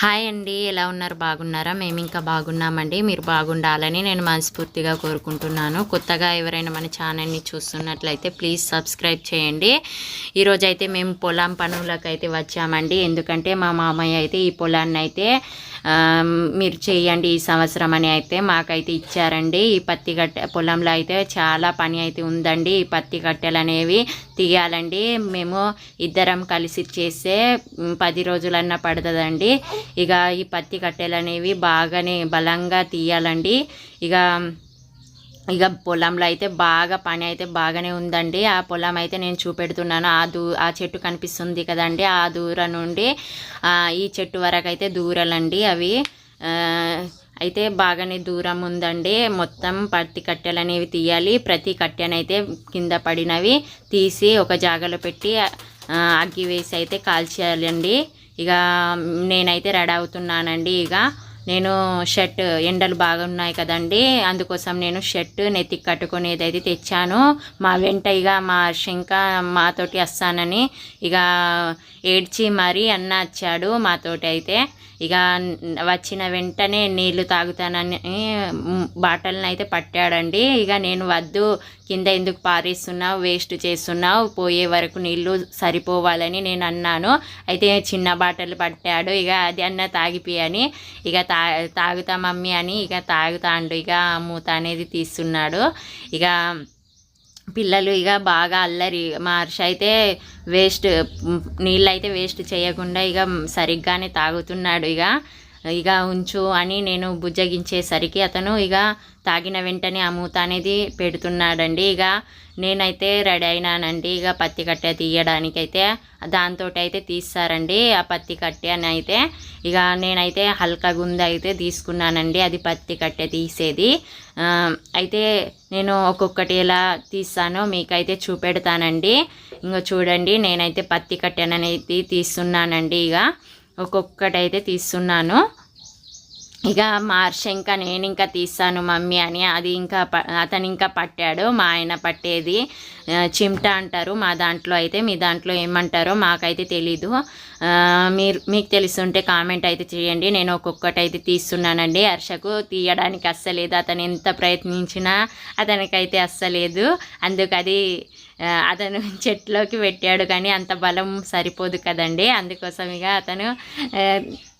Hi అండి ఎలా ఉన్నారు? బాగున్నారా? మేము ఇంకా బాగున్నామండి. మీరు బాగుండాలని నేను మనస్ఫూర్తిగా కోరుకుంటున్నాను. కొత్తగా ఎవరైనా మన ఛానల్ని చూస్తున్నట్లయితే ప్లీజ్ సబ్స్క్రైబ్ చేయండి. ఈరోజైతే మేము పొలం పనులకు అయితే వచ్చామండి. ఎందుకంటే మా మామయ్య అయితే ఈ పొలాన్ని అయితే మీరు చేయండి ఈ సంవత్సరం అని అయితే మాకైతే ఇచ్చారండి. ఈ పత్తి కట్టె పొలంలో అయితే చాలా పని అయితే ఉందండి. ఈ పత్తి కట్టెలు అనేవి తీయాలండి. మేము ఇద్దరం కలిసి చేస్తే పది రోజులన్నా పడుతుందండి. ఇక ఈ పత్తి కట్టెలు అనేవి బాగానే బలంగా తీయాలండి. ఇక ఇక పొలంలో అయితే బాగా పని అయితే బాగానే ఉందండి. ఆ పొలం అయితే నేను చూపెడుతున్నాను. ఆ దూ ఆ చెట్టు కనిపిస్తుంది కదండి. ఆ దూరం నుండి ఈ చెట్టు వరకు అయితే దూరాలండి అవి. అయితే బాగానే దూరం ఉందండి. మొత్తం పత్తి కట్టెలు అనేవి తీయాలి. ప్రతి కట్టెనైతే కింద పడినవి తీసి ఒక జాగలో పెట్టి అగ్గి వేసి అయితే కాల్చేయాలండి. ఇక నేనైతే రెడీ అవుతున్నానండి ఇక. నేను షర్ట్ ఎండలు బాగా ఉన్నాయి కదండి అందుకోసం నేను షర్ట్ నెత్తికి కట్టుకునేది అయితే తెచ్చాను మా వెంట ఇక మా శంక మాతోటి వస్తానని ఇక ఏడ్చి మరీ అన్న వచ్చాడు మాతోటి అయితే. ఇక వచ్చిన వెంటనే నీళ్ళు తాగుతానని బాటల్ని అయితే పట్టాడండి. ఇక నేను వద్దు కింద ఎందుకు పారేస్తున్నావు వేస్ట్ చేస్తున్నావు పోయే వరకు నీళ్ళు సరిపోవాలని నేను అన్నాను. అయితే చిన్న బాటలు పట్టాడు ఇక అది అన్న తాగిపోయని ఇక తా తాగుతా మమ్మీ అని ఇక తాగుతాండు. ఇక మూత అనేది తీస్తున్నాడు. ఇక పిల్లలు ఇక బాగా అల్లరి మా హర్ష అయితే వేస్ట్ నీళ్ళు అయితే వేస్ట్ చేయకుండా ఇక సరిగ్గానే తాగుతున్నాడు ఇక. ఇక ఉంచు అని నేను బుజ్జగించేసరికి అతను ఇక తాగిన వెంటనే ఆ మూత అనేది పెడుతున్నాడండి. ఇక నేనైతే రెడీ అయినానండి. ఇక పత్తి కట్టె తీయడానికైతే దాంతో అయితే తీస్తారండి. ఆ పత్తి కట్టె అని అయితే ఇక నేనైతే హల్కా గుంద అయితే తీసుకున్నానండి. అది పత్తి కట్టె తీసేది. అయితే నేను ఒక్కొక్కటి ఎలా తీస్తానో మీకైతే చూపెడతానండి. ఇంకా చూడండి నేనైతే పత్తి కట్టెననేది తీస్తున్నానండి ఇక ఒక్కొక్కటి అయితే తీస్తున్నాను. ఇక మార్ష ఇంకా నేను ఇంకా తీస్తాను మమ్మీ అని. అది ఇంకా ప- అతను ఇంకా పట్టాడు. మా ఆయన పట్టేది. చిమ్ట అంటారు. మా దాంట్లో అయితే మీ దాంట్లో ఏమంటారో మాకైతే తెలీదు. మీరు మీకు తెలుస్తుంటే కామెంట్ అయితే చేయండి. నేను ఒక్కొక్కటి అయితే తీస్తున్నానండి. హర్షకు తీయడానికి అస్సలేదు. అతను ఎంత ప్రయత్నించినా అతనికైతే అస్సలేదు. అందుకు అది అతను చెట్లోకి పెట్టాడు కానీ అంత బలం సరిపోదు కదండి. అందుకోసం ఇక అతను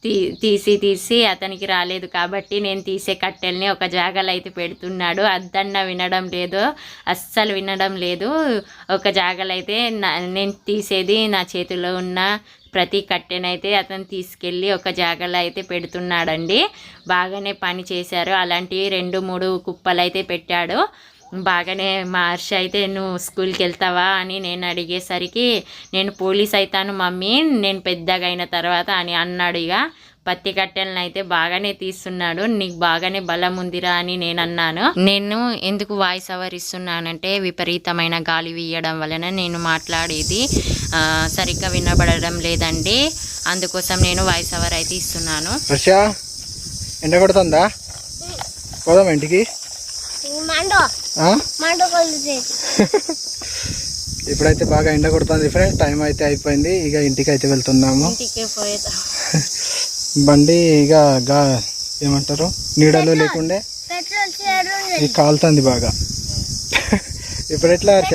తీ తీసి తీసి అతనికి రాలేదు కాబట్టి నేను తీసే కట్టెల్ని ఒక జాగాలో అయితే పెడుతున్నాడు. అద్దన్న వినడం లేదు అస్సలు వినడం లేదు. ఒక జాగాలో అయితే నా నేను తీసేది నా చేతిలో ఉన్న ప్రతి కట్టెనైతే అతను తీసుకెళ్ళి ఒక జాగాలో అయితే పెడుతున్నాడండి. బాగానే పని చేశారు. అలాంటివి రెండు మూడు కుప్పలు అయితే పెట్టాడు. బాగానే మహర్షి అయితే నువ్వు స్కూల్కి వెళ్తావా అని నేను అడిగేసరికి నేను పోలీస్ అవుతాను మమ్మీ నేను పెద్దగా అయిన తర్వాత అని అన్నాడు ఇక. పత్తి కట్టెలను అయితే బాగానే తీస్తున్నాడు నీకు బాగానే బలం ఉందిరా అని నేను అన్నాను. నేను ఎందుకు వాయిస్ ఓవర్ ఇస్తున్నానంటే విపరీతమైన గాలి వీయడం వలన నేను మాట్లాడేది సరిగ్గా వినబడడం లేదండి. అందుకోసం నేను వాయిస్ ఓవర్ అయితే ఇస్తున్నాను. ఎండ కొడుతుందా? పోదాం ఇంటికి మండో ఆ? మండో కొలుతుంది ఇప్పుడైతే బాగా ఎండ కొడుతుంది ఫ్రెండ్ టైం అయితే అయిపోయింది. ఇక ఇంటికి అయితే వెళ్తున్నాము బండి ఇక గా ఏమంటారు? నీడలో లేకుండే ఇది కాలుతుంది బాగా. ఇప్పుడు ఎట్లా హర్ష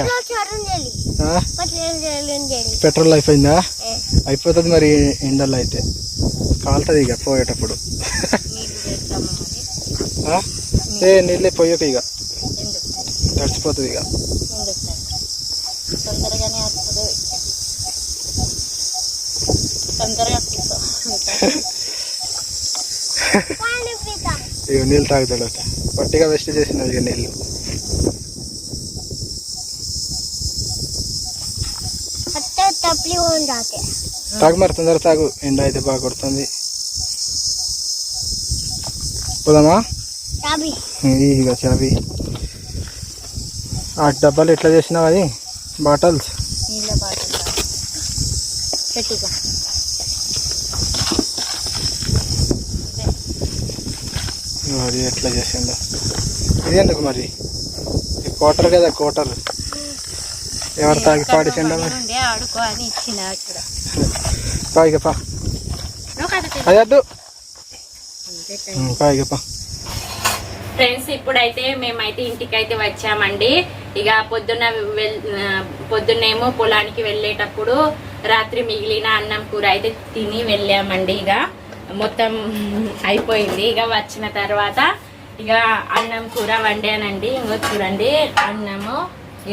పెట్రోల్ అయిపోయిందా? అయిపోతుంది మరి ఎండలో అయితే. కాలుతుంది ఇక పోయేటప్పుడు? ఏ నీళ్ళే పోయక ఇక. తడిచిపోతుంది ఇక. తొందరగానే ఇక నీళ్ళు తాగుతాడు పట్టిగా వేస్ట్ చేసినవి ఇక నీళ్ళు. తాగు మరి తొందర తాగు. ఎండ అయితే బాగా కొడుతుంది. పోదామా? ఇక చావి ఆ డబ్బాలు ఎట్లా చేసినావు అది? బాటల్స్? అది ఎట్లా చేసిందో ఇది ఎందుకు మరి? కోటర్ కదా కోటర్ ఎవరు తాగి పాడిసిండ మరి? ఉండే ఆడుకో అని ఇచ్చిన అక్కడ. పా ఇక పా నువ్వు కదా అది వద్దు కాయగప్ప ఫ్రెండ్స్ ఇప్పుడైతే మేమైతే ఇంటికి అయితే వచ్చామండి. ఇక పొద్దున్న పొద్దున్నేమో పొలానికి వెళ్ళేటప్పుడు రాత్రి మిగిలిన అన్నం కూర అయితే తిని వెళ్ళామండి ఇక. మొత్తం అయిపోయింది. ఇక వచ్చిన తర్వాత ఇక అన్నం కూర వండానండి. ఇంకో చూడండి అన్నము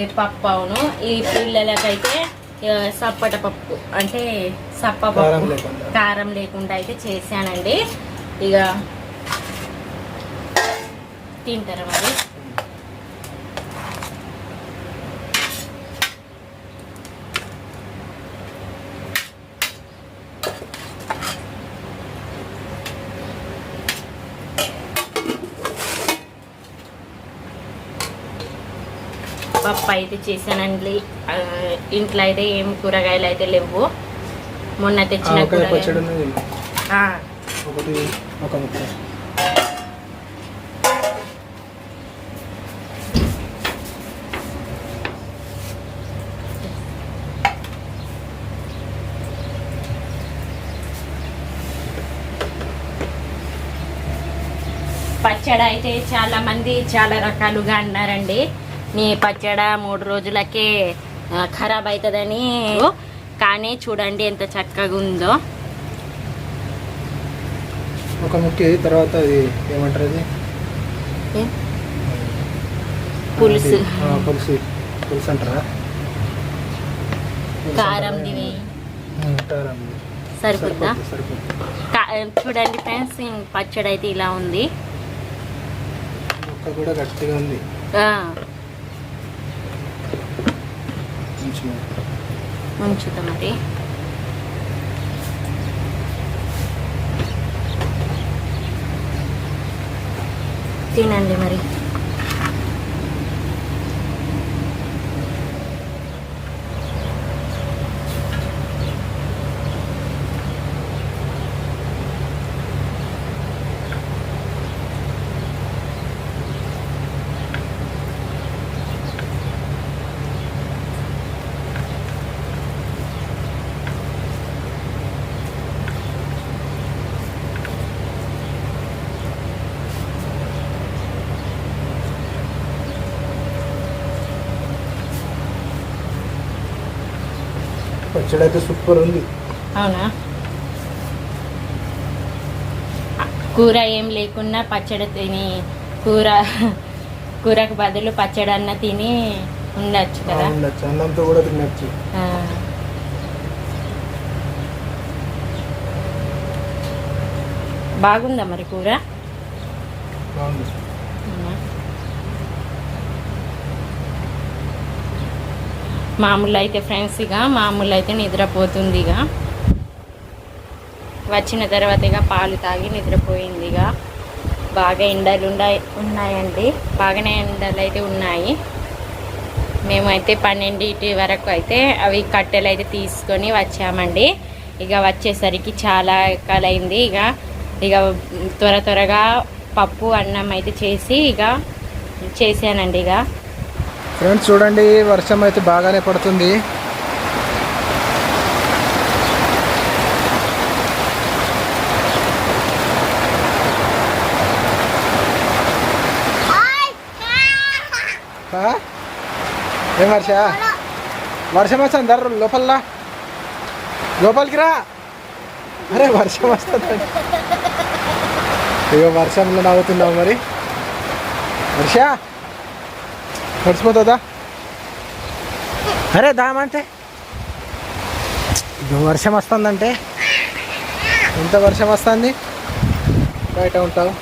ఈ పప్పు అవును. ఈ పిల్లలకైతే సప్పట పప్పు అంటే సప్ప పప్పు. కారం లేకుండా అయితే చేశానండి. ఇక తింటారా మరి పప్పు అయితే చేశానండి. ఇంట్లో అయితే ఏం కూరగాయలు అయితే లేవు. మొన్న తెచ్చిన కూరగాయలు ఉన్నది ఆ, ఒకటి ఒక ముక్క పచ్చడి అయితే చాలా మంది చాలా రకాలుగా అన్నారండి. నీ పచ్చడ మూడు రోజులకే ఖరాబ్ అవుతుందని కానీ చూడండి ఎంత చక్కగా ఉందో. ఒక ముక్కి తర్వాత ఏమంటారు పులుసు. పులుసు. పులుసు అంటారా? కారం సరిపోద్ది. కా- చూడండి ఫ్రెండ్స్ పచ్చడి అయితే ఇలా ఉంది. ముక్క కూడా గట్టిగా ఉంది. ఉంచుతా మరి తినండి మరి. పచ్చడి అయితే సూపర్ ఉంది. అవునా? కూర ఏం లేకున్నా పచ్చడి తిని కూర కూరకు బదులు పచ్చడి అన్న తిని ఉండొచ్చు కదా? ఉండొచ్చు. అన్నంతో కూడా తినచ్చు. బాగుందా మరి కూర? బాగుంది. మామూలు అయితే ఫ్రెండ్స్ ఇక మామూలు అయితే నిద్రపోతుంది ఇక వచ్చిన తర్వాత ఇక పాలు తాగి నిద్రపోయింది ఇక బాగా ఎండలు ఉన్నాయండి. బాగానే ఎండలు అయితే ఉన్నాయి. మేమైతే పన్నెండింటి వరకు అయితే అవి కట్టెలు అయితే తీసుకొని వచ్చామండి. ఇక వచ్చేసరికి చాలా రకాలైంది ఇక. ఇక త్వర త్వరగా పప్పు అన్నం అయితే చేసి ఇక చేశానండి ఇక. ఫ్రెండ్స్ చూడండి వర్షం అయితే బాగానే పడుతుంది. ఏం వర్ష? వర్షం వస్తుంది దర్ర లోపల లోపలికి రా. అరే వర్షం వస్తుంది ఇక వర్షంలో నవ్వుతున్నావు మరి. వర్ష? మర్చిపోతుందా అరే దామంటే. వర్షం వస్తుందంటే. ఎంత వర్షం వస్తుంది? బయట ఉంటావు?